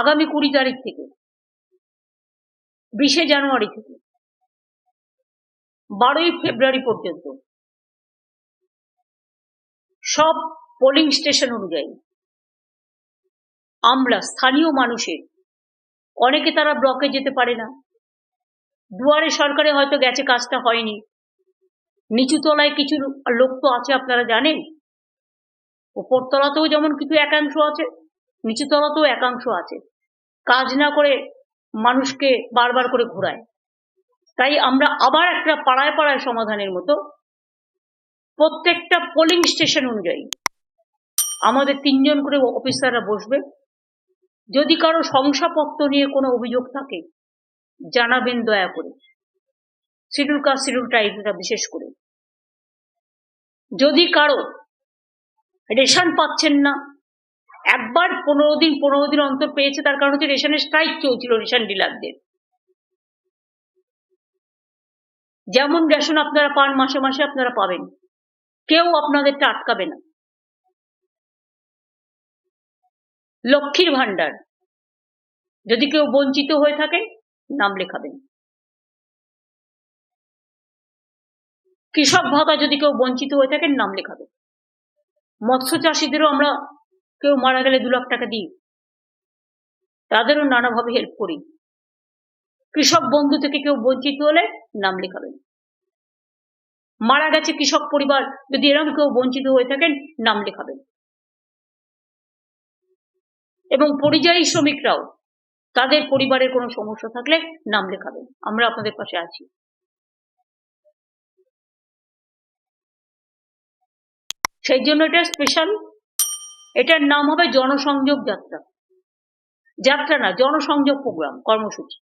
আগামী কুড়ি তারিখ থেকে, বিশে জানুয়ারি থেকে, বারোই ফেব্রুয়ারি পর্যন্ত, সব পোলিং স্টেশন অনুযায়ী, আমরা স্থানীয় মানুষের, অনেকে তারা ব্লকে যেতে পারে না, দুয়ারে সরকারে হয়তো গেছে, কাজটা হয়নি নিচু তলায় কিছু লোক তো আছে, আপনারা জানেন, উপরতলাতেও যেমন কিছু একাংশ আছে নিচু তলাতেও একাংশ আছে। কাজ না করে মানুষকে বারবার করে ঘোরায়। তাই আমরা আবার একটা পাড়ায় পাড়ায় সমাধানের মতো প্রত্যেকটা পোলিং স্টেশন অনুযায়ী আমাদের তিনজন করে অফিসাররা বসবে। যদি কারও শংসাপত্র নিয়ে কোনো অভিযোগ থাকে, জানাবেন দয়া করে। শিডিউল কাস্ট শিডিউল ট্রাইবটা বিশেষ করে। যদি কারও রেশন পাচ্ছেন না একবার পনেরো দিন পনেরো দিন অন্তর পেয়েছে, তার কারণ হচ্ছে রেশনের স্ট্রাইক চলছিল রেশন ডিলারদের যেমন রেশন আপনারা পান, মাসে মাসে আপনারা পাবেন। কেউ আপনাদেরটা আটকাবে না। লক্ষ্মীর ভান্ডার যদি কেউ বঞ্চিত হয়ে থাকেন নাম লেখাবেন। কৃষক ভাতা যদি কেউ বঞ্চিত হয়ে থাকেন নাম লেখাবেন। মৎস্য চাষিদেরও আমরা কেউ মারা গেলে দু লাখ টাকা দিই। তাদেরও নানাভাবে হেল্প করি। কৃষক বন্ধু থেকে কেউ বঞ্চিত হলে নাম লেখাবেন। মারা গেছে কৃষক পরিবার, যদি এরকম কেউ বঞ্চিত হয়ে থাকেন, নাম লেখাবেন। এবং পরিযায়ী শ্রমিকরাও, তাদের পরিবারের কোনো সমস্যা থাকলে নাম লেখাবেন। আমরা আপনাদের পাশে আছি। সেই জন্য এটা স্পেশাল এটার নাম হবে জনসংযোগ যাত্রা। যাত্রা না জনসংযোগ প্রোগ্রাম কর্মসূচি।